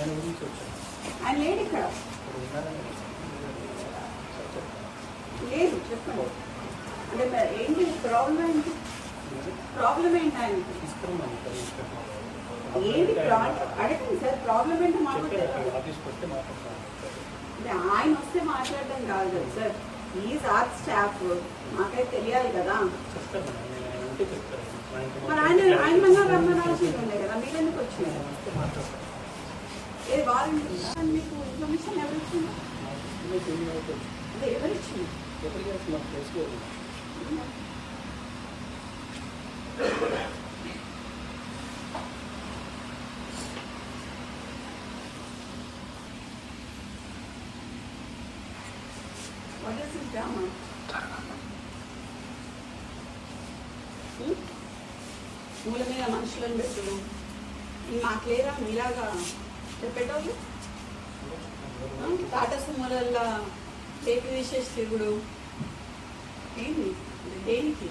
ఆయన గురించి వచ్చాను. ఆయన లేడు ఇక్కడ? లేదు చెప్పండి. అంటే ఏంటి ప్రాబ్లం ఏంటి? ప్రాబ్లం ఏంటి ఆయనకి? ప్రా- అడగండి సార్ ప్రాబ్లం ఏంటో అంటే ఆయన వస్తే మాట్లాడడం కాదు కదా సార్. ఈజ్ ఆర్ట్ స్టాఫ్ మాకైతే తెలియాలి కదా. మరి ఆయన ఆయన మన రమ్మనాల్సింది ఉండే కదా మీరు ఎందుకు వచ్చినారు వస్తే మాట్లాడతాను మీకు ఇన్ఫర్మేషన్ ఎవరు ఇచ్చింది అదే ఎవరు ఇచ్చింది వాట్ ఇస్ డ్రామా మూల మీద మనుషులను పెట్టడం మాకు లేరా? మీలాగా చెప్పేటోళ్ళు టాటా సుమోలల్లా టేపు తీసేసి తిరుగుడు. ఏంటి దేనికి?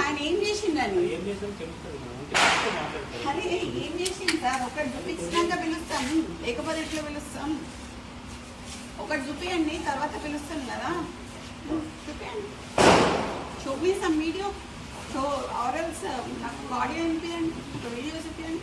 ఆయన ఏం చేసిండని ఏం అరే ఏం చేసింది సార్? ఒకటి చూపించినాక పిలుస్తాం లేకపోతే ఎట్లా పిలుస్తాం ఒకటి చూపియండి తర్వాత పిలుస్తాం కదా చూపియండి. చూపిస్తాం వీడియో. సో ఆరల్స్ నాకు ఆడియో వినిపించండి ఒక వీడియో చూపించండి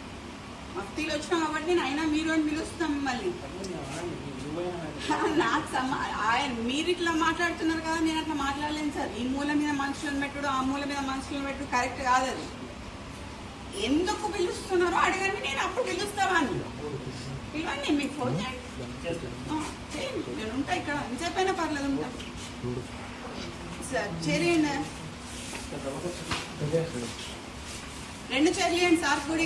మఫ్తీలు వచ్చినాం కాబట్టి నేను అయినా మీరు అని పిలుస్తాం మిమ్మల్ని నాకు సమ ఆయన మీరు ఇట్లా మాట్లాడుతున్నారు కదా నేను అట్లా మాట్లాడలేను సార్. ఈ మూల మీద మనుషులను పెట్టుడు ఆ మూల మీద మనుషులను పెట్టుడు కరెక్ట్ కాదు అది. ఎందుకు పిలుస్తున్నారో అడగండి నేను అప్పుడు పిలుస్తావాన్ని పిలవండి మీకు ఫోన్ చేయండి. నేను ఉంటా ఇక్కడ. ఎంతసేపైనా పర్లేదు ఉంటా. సార్ చేయండి రెండు చేయండి సార్ కూడా